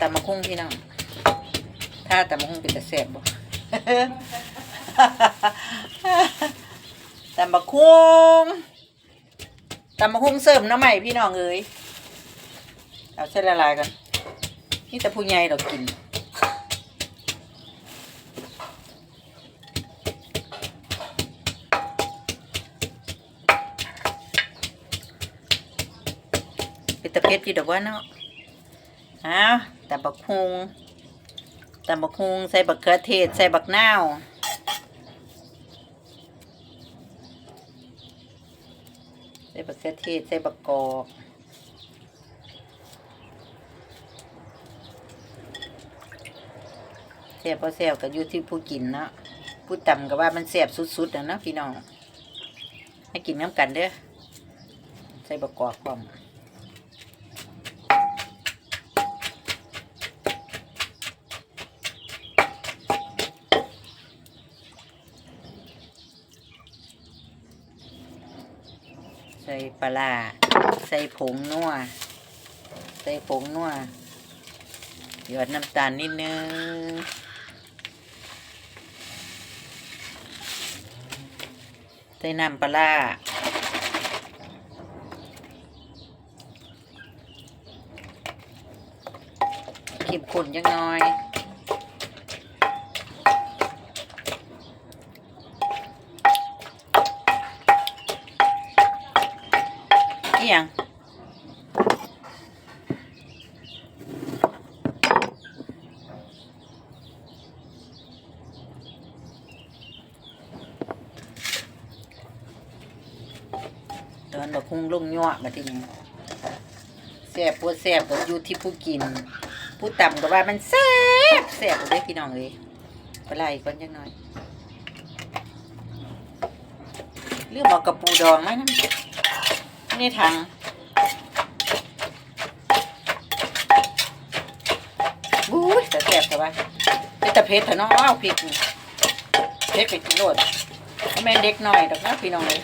ตำมะคุ้งพี่น้องถ้าตำมะคุ้งเป็นแต่แซ่บบ่ตำมะคุ้งตำมะคุ้งเสริมน้ำใหม่พี่น้องเอ้ยเอาเส้นละลายกันนี่แต่ผู้ใหญ่เรากินเป็นตะเพ็ดอยู่ดอกว่าเนาะอ้าว ตำบักฮุงตำบักฮุงใส่บักเขือเทศ ใส่บักนาวใส่บักเขือเทศ ใส่บักกอกแซ่บพอแซ่บก็อยู่ที่ผู้กินเนาะผู้ตำก็ว่ามันแซ่บสุดๆนะเนาะพี่น้องให้กินน้ำกันเด้อใส่บักกอกพร้อม ใส่ปลาใส่ผงนัวใส่ผงนัวหยอดน้ำตาลนิดนึงใส่น้ำปลาร้าเข็มข้นจังน้อย นี่ยังตอนบักคุ้งลงยั่วมาทีนี้แซ่บปวดแซ่บก็อยู่ที่ผู้กิน ผู้ต่ำก็ว่ามันแซ่บแซ่บเลยพี่น้องเลยปลาไหลก่อนจังหน่อยเรื่องบอกกระปูดองไหมนั่น ในถัง บู๊ยแต่แสบแต่ว่าเป็นตะเพ็ดแต่นาะเอาพริกเพ็ดไปกินโลดแม่เด็กหน่อยดอกนะพี่น้องเลย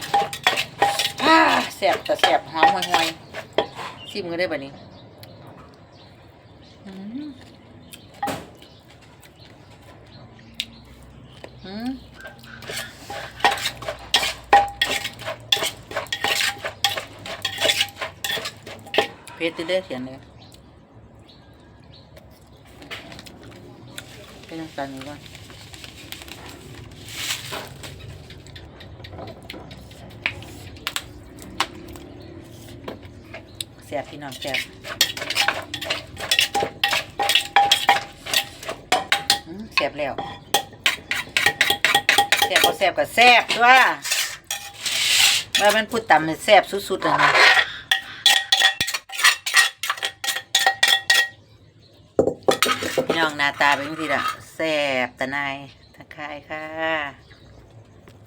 ฮ่าแสบแต่แสบหอมห่วยๆชิมกันได้แบบนี้อืมอืม เพชรเด้เขียนเลยเป็นน้ำตาลก่อนแซ่บพี่น้องแซ่บแซ่บแล้วแซ่บก็แซ่บก็แซ่บด้วยว่ามันพูดต่ำมันแซ่บสุดๆเลยนะ พี่น้องหน้าตาเป็นที่ละแสบตะนายทักทายค่ะ